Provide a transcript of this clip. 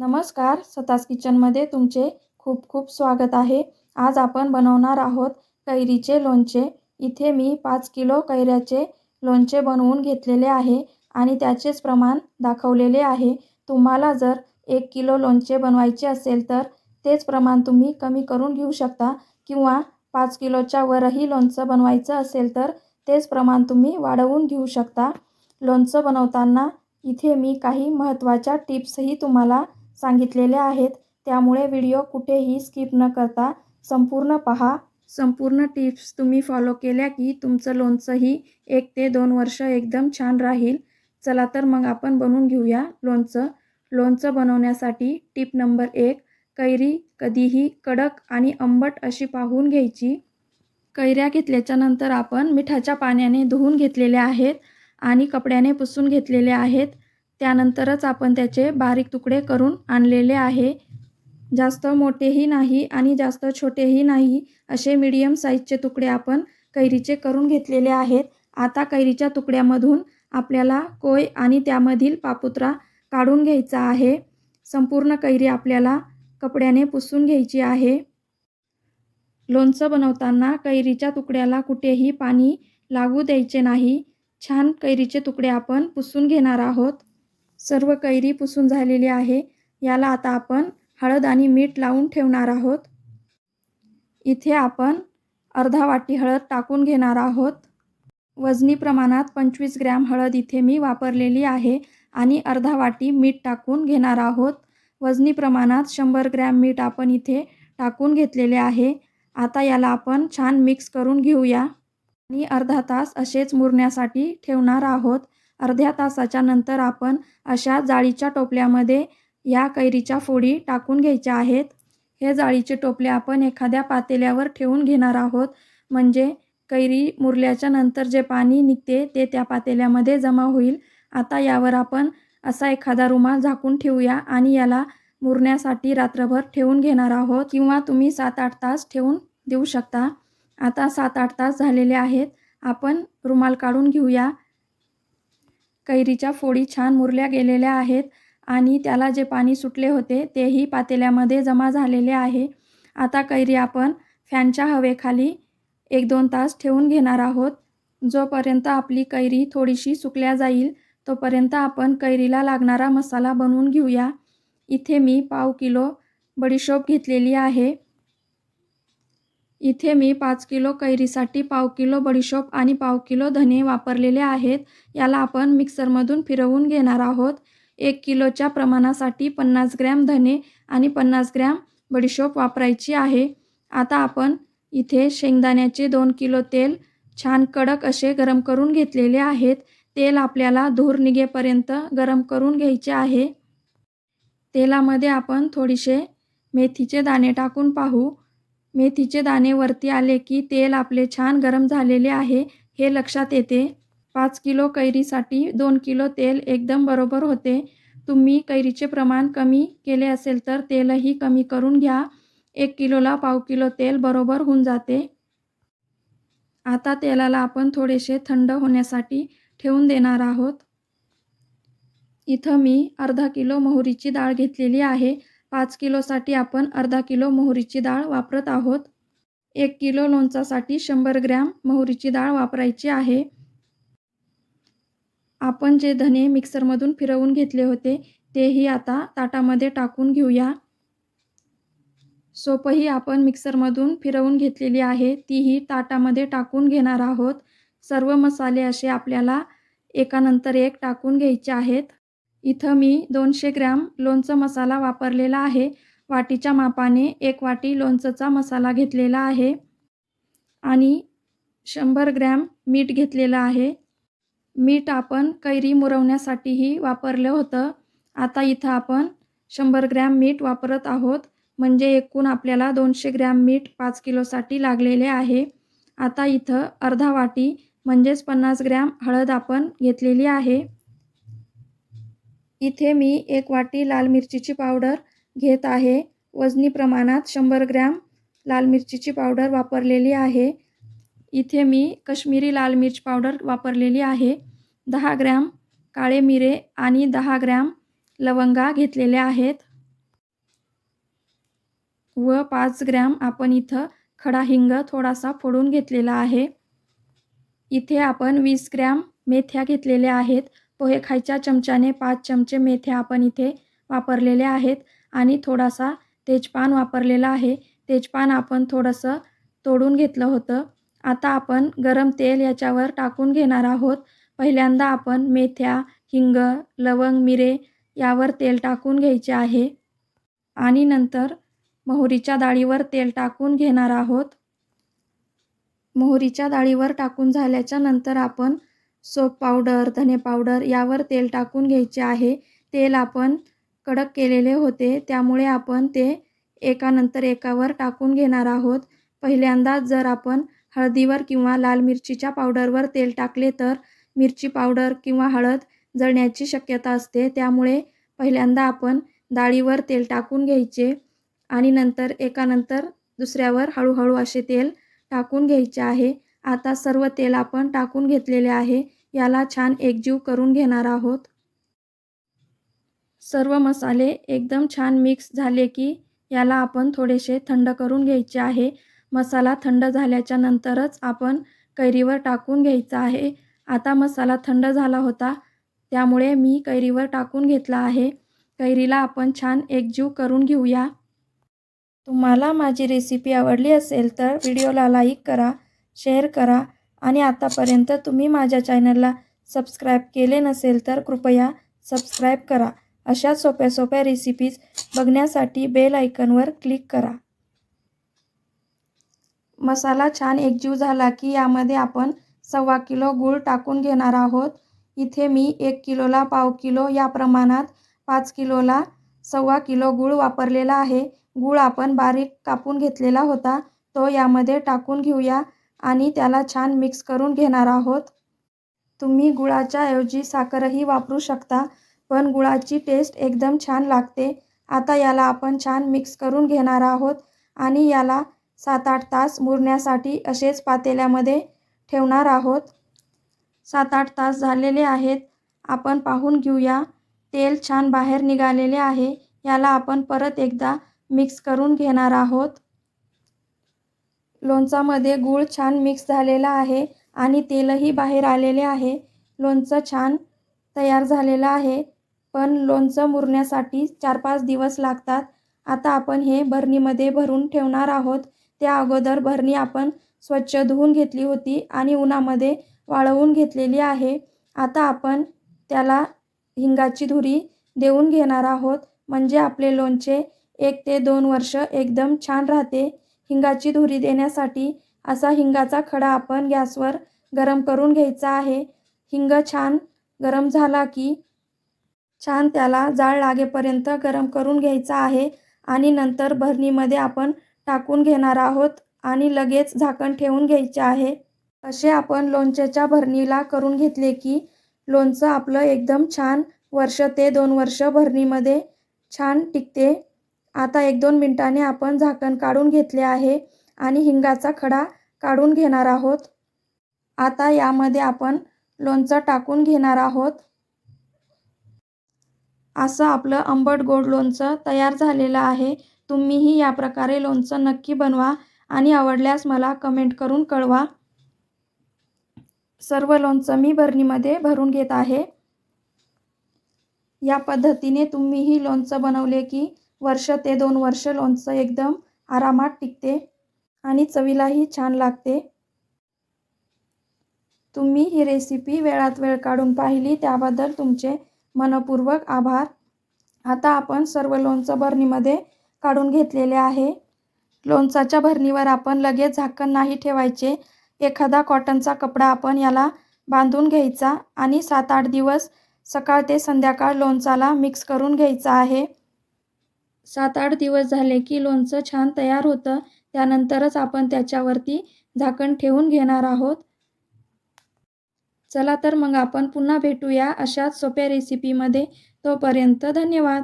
नमस्कार. सतास किचनमध्ये तुमचे खूप खूप स्वागत आहे. आज आपण बनवणार आहोत कैरीचे लोणचे. इथे मी पाच किलो कैऱ्याचे लोणचे बनवून घेतलेले आहे आणि त्याचेच प्रमाण दाखवलेले आहे. तुम्हाला जर एक किलो लोणचे बनवायचे असेल तर तेच प्रमाण तुम्ही कमी करून घेऊ शकता किंवा पाच किलोच्या वरही लोणचं बनवायचं असेल तर तेच प्रमाण तुम्ही वाढवून घेऊ शकता. लोणचं बनवताना इथे मी काही महत्त्वाच्या टिप्सही तुम्हाला सांगितलेल्या आहेत. त्यामुळे व्हिडिओ कुठेही स्किप न करता संपूर्ण पहा. संपूर्ण टिप्स तुम्ही फॉलो केल्या की तुमचं लोणचंही एक ते दोन वर्ष एकदम छान राहील. चला तर मग आपण बनवून घेऊया लोणचं. लोणचं बनवण्यासाठी टिप नंबर एक कैरी कधीही कडक आणि आंबट अशी पाहून घ्यायची. कैऱ्या घेतल्याच्या नंतर आपण मिठाच्या पाण्याने धुवून घेतलेल्या आहेत आणि कपड्याने पुसून घेतलेले आहेत. त्यानंतरच आपण त्याचे बारीक तुकडे करून आणलेले आहे. जास्त मोठेही नाही आणि जास्त छोटेही नाही असे मीडियम साईजचे तुकडे आपण कैरीचे करून घेतलेले आहेत. आता कैरीच्या तुकड्यामधून आपल्याला कोय आणि त्यामधील पापुत्रा काढून घ्यायचा आहे. संपूर्ण कैरी आपल्याला कपड्याने पुसून घ्यायची आहे. लोणचं बनवताना कैरीच्या तुकड्याला कुठेही पाणी लागू द्यायचे नाही. छान कैरीचे तुकडे आपण पुसून घेणार आहोत. सर्व कैरी पुसून झालेली आहे. याला आता आपण हळद आणि मीठ लावून ठेवणार आहोत. इथे आपण अर्धा वाटी हळद टाकून घेणार आहोत. वजनी प्रमाणात पंचवीस ग्रॅम हळद इथे मी वापरलेली आहे आणि अर्धा वाटी मीठ टाकून घेणार आहोत. वजनी प्रमाणात शंभर ग्रॅम मीठ आपण इथे टाकून घेतलेले आहे. आता याला आपण छान मिक्स करून घेऊया. आणि अर्धा तास असेच मुरण्यासाठी ठेवणार आहोत. अर्ध्या तासाच्या नंतर आपण अशा जाळीच्या टोपल्यामध्ये या कैरीच्या फोडी टाकून घ्यायच्या आहेत. हे जाळीचे टोपले आपण एखाद्या पातेल्यावर ठेवून घेणार आहोत. म्हणजे कैरी मुरल्याच्या नंतर जे पाणी निघते ते त्या पातेल्यामध्ये जमा होईल. आता यावर आपण असा एखादा रुमाल झाकून ठेवूया आणि याला मुरण्यासाठी रात्रभर ठेवून घेणार आहोत किंवा तुम्ही सात आठ तास ठेवून देऊ शकता. आता सात आठ तास झालेले आहेत. आपण रुमाल काढून घेऊया. कैरीच्या फोडी छान मुरल्या गेलेल्या आहेत आणि त्याला जे पाणी सुटले होते तेही पातेल्यामध्ये जमा झालेले आहे. आता कैरी आपण फॅनच्या हवेखाली एक दोन तास ठेवून घेणार आहोत. जोपर्यंत आपली कैरी थोडीशी सुकल्या जाईल तोपर्यंत आपण कैरीला लागणारा मसाला बनवून घेऊया. इथे मी पाव किलो बडीशोप घेतलेली आहे. इथे मी पाच किलो कैरीसाठी पाव किलो बडीशोप आणि पाव किलो धने वापरलेले आहेत. याला आपण मिक्सरमधून फिरवून घेणार आहोत. एक किलोच्या प्रमाणासाठी पन्नास ग्रॅम धने आणि पन्नास ग्रॅम बडीशोप वापरायची आहे. आता आपण इथे शेंगदाण्याचे दोन किलो तेल छान कडक असे गरम करून घेतलेले आहेत. तेल आपल्याला धूर निघेपर्यंत गरम करून घ्यायचे आहे. तेलामध्ये आपण थोडेसे मेथीचे दाणे टाकून पाहू. मेथीचे दाणे वरती आले की तेल आपले छान गरम झालेले आहे हे लक्षात येते. पाच किलो कैरीसाठी दोन किलो तेल एकदम बरोबर होते. तुम्ही कैरीचे प्रमाण कमी केले असेल तर तेलही कमी करून घ्या. एक किलोला पाव किलो तेल बरोबर होऊन जाते. आता तेलाला आपण थोडेसे थंड होण्यासाठी ठेवून देणार आहोत. इथं मी अर्धा किलो मोहरीची डाळ घेतलेली आहे. पाच किलोसाठी आपण अर्धा किलो मोहरीची डाळ वापरत आहोत. एक किलो लोणचासाठी शंभर ग्रॅम मोहरीची डाळ वापरायची आहे. आपण जे धने मिक्सरमधून फिरवून घेतले होते तेही आता ताटामध्ये टाकून घेऊया. सोपही आपण मिक्सरमधून फिरवून घेतलेली आहे तीही ताटामध्ये टाकून घेणार आहोत. सर्व मसाले असे आपल्याला एकानंतर एक टाकून घ्यायचे आहेत. इथं मी दोनशे ग्रॅम लोणचं मसाला वापरलेला आहे. वाटीच्या मापाने एक वाटी लोणचंचा मसाला घेतलेला आहे. आणि शंभर ग्रॅम मीठ घेतलेलं आहे. मीठ आपण कैरी मुरवण्यासाठीही वापरलं होतं. आता इथं आपण शंभर ग्रॅम मीठ वापरत आहोत. म्हणजे एकूण आपल्याला दोनशे ग्रॅम मीठ पाच किलोसाठी लागलेले आहे. आता इथं अर्धा वाटी म्हणजेच पन्नास ग्रॅम हळद आपण घेतलेली आहे. इथे मी एक वाटी लाल मिरचीची पावडर घेत आहे. वजनी प्रमाणात शंभर ग्रॅम लाल मिरचीची पावडर वापरलेली आहे. इथे मी कश्मीरी लाल मिरच पावडर वापरलेली आहे. दहा ग्रॅम काळे मिरे आणि दहा ग्रॅम लवंगा घेतलेल्या आहेत. व पाच ग्रॅम आपण इथं खडा हिंग थोडासा फोडून घेतलेला आहे. इथे आपण वीस ग्रॅम मेथ्या घेतलेल्या आहेत. पोहे खायच्या चमच्याने पाच चमचे मेथ्या आपण इथे वापरलेले आहेत आणि थोडासा तेजपान वापरलेला आहे. तेजपान आपण थोडंसं तोडून घेतलं होतं. आता आपण गरम तेल याच्यावर टाकून घेणार आहोत. पहिल्यांदा आपण मेथ्या हिंग लवंग मिरे यावर तेल टाकून घ्यायचे आहे. आणि नंतर मोहरीच्या डाळीवर तेल टाकून घेणार आहोत. मोहरीच्या डाळीवर टाकून झाल्याच्यानंतर आपण सोप पावडर धने पावडर यावर तेल टाकून घ्यायचे आहे. तेल आपण कडक केलेले होते. त्यामुळे आपण ते एकानंतर एकावर टाकून घेणार आहोत. पहिल्यांदा जर आपण हळदीवर किंवा लाल मिरचीच्या पावडरवर तेल टाकले तर मिरची पावडर किंवा हळद जळण्याची शक्यता असते. त्यामुळे पहिल्यांदा आपण डाळीवर तेल टाकून घ्यायचे आणि नंतर एकानंतर दुसऱ्यावर हळूहळू असे तेल टाकून घ्यायचे आहे. आता सर्व तेल आपण टाकून घेतलेले आहे. याला छान एकजीव करून घेणार आहोत. सर्व मसाले एकदम छान मिक्स झाले की याला आपण थोडेसे थंड करून घ्यायचे आहे. मसाला थंड झाल्याच्या नंतरच आपण कैरीवर टाकून घ्यायचा आहे. आता मसाला थंड झाला होता त्यामुळे मी कैरीवर टाकून घेतला आहे. कैरीला आपण छान एकजीव करून घेऊया. तुम्हाला माझी रेसिपी आवडली असेल तर व्हिडिओला लाईक करा. शेअर करा. आणि आतापर्यंत तुम्ही माझ्या चॅनलला सबस्क्राईब केले नसेल तर कृपया सबस्क्राईब करा. अशा सोप्या सोप्या रेसिपीज बघण्यासाठी बेल आयकनवर क्लिक करा. मसाला छान एकजीव झाला की यामध्ये आपण सव्वा किलो गूळ टाकून घेणार आहोत. इथे मी एक किलोला पाव किलो या प्रमाणात पाच किलोला सव्वा किलो गूळ वापरलेला आहे. गूळ आपण बारीक कापून घेतलेला होता. तो यामध्ये टाकून घेऊया. आणि त्याला छान मिक्स करून घेणार आहोत. तुम्ही गुळाच्या ऐवजी साखरही वापरू शकता पण गुळाची टेस्ट एकदम छान लागते. आता याला आपण छान मिक्स करून घेणार आहोत आणि याला सात आठ तास मुरण्यासाठी असेच पातेल्यामध्ये ठेवणार आहोत. सात आठ तास झालेले आहेत. आपण पाहून घेऊया. तेल छान बाहेर निघालेले आहे. याला आपण परत एकदा मिक्स करून घेणार आहोत. लोणचामध्ये गूळ छान मिक्स झालेला आहे आणि तेलही बाहेर आलेले आहे. लोणचं छान तयार झालेलं आहे. पण लोणचं मुरण्यासाठी चार पाच दिवस लागतात. आता आपण हे भरणीमध्ये भरून ठेवणार आहोत. त्या अगोदर भरणी आपण स्वच्छ धुवून घेतली होती आणि उन्हामध्ये वाळवून घेतलेली आहे. आता आपण त्याला हिंगाची धुरी देऊन घेणार आहोत. म्हणजे आपले लोणचे एक ते दोन वर्ष एकदम छान राहते. हिंगाची धुरी देण्यासाठी असा हिंगाचा खडा आपण गॅसवर गरम करून घ्यायचा आहे. हिंग छान गरम झाला की छान त्याला जाळ लागेपर्यंत गरम करून घ्यायचा आहे आणि नंतर भरणीमध्ये आपण टाकून घेणार आहोत आणि लगेच झाकण ठेवून घ्यायचे आहे. असे आपण लोणच्याच्या भरणीला करून घेतले की लोणचं आपलं एकदम छान वर्ष ते दोन वर्ष भरणीमध्ये छान टिकते. आता एक दोन मिनटाने आपण झाकण काढून घेतले आहे आणि हिंगाचा खडा काढून घेणार आहोत. आता यामध्ये आपण लोणचं टाकून घेणार आहोत. असं आपलं आंबट गोड लोणचं तयार झालेलं आहे. तुम्हीही या प्रकारे लोणचं नक्की बनवा आणि आवडल्यास मला कमेंट करून कळवा. सर्व लोणचं मी भरणीमध्ये भरून घेत आहे. या पद्धतीने तुम्हीही लोणचं बनवले की वर्ष ते दोन वर्ष लोणचं एकदम आरामात टिकते आणि चवीलाही छान लागते. तुम्ही ही रेसिपी वेळात वेळ काढून पाहिली त्याबद्दल तुमचे मनपूर्वक आभार. आता आपण सर्व लोणचं भरणीमध्ये काढून घेतलेले आहे. लोणचाच्या भरणीवर आपण लगेच झाकण नाही ठेवायचे. एखादा कॉटनचा कपडा आपण याला बांधून घ्यायचा आणि सात आठ दिवस सकाळ ते संध्याकाळ लोणचाला मिक्स करून घ्यायचा आहे. सात आठ दिवस झाले की लोणचं छान तयार होतं. त्यानंतरच आपण त्याच्यावरती झाकण ठेवून घेणार आहोत. चला तर मग आपण पुन्हा भेटूया अशाच सोप्या रेसिपीमध्ये तोपर्यंत धन्यवाद!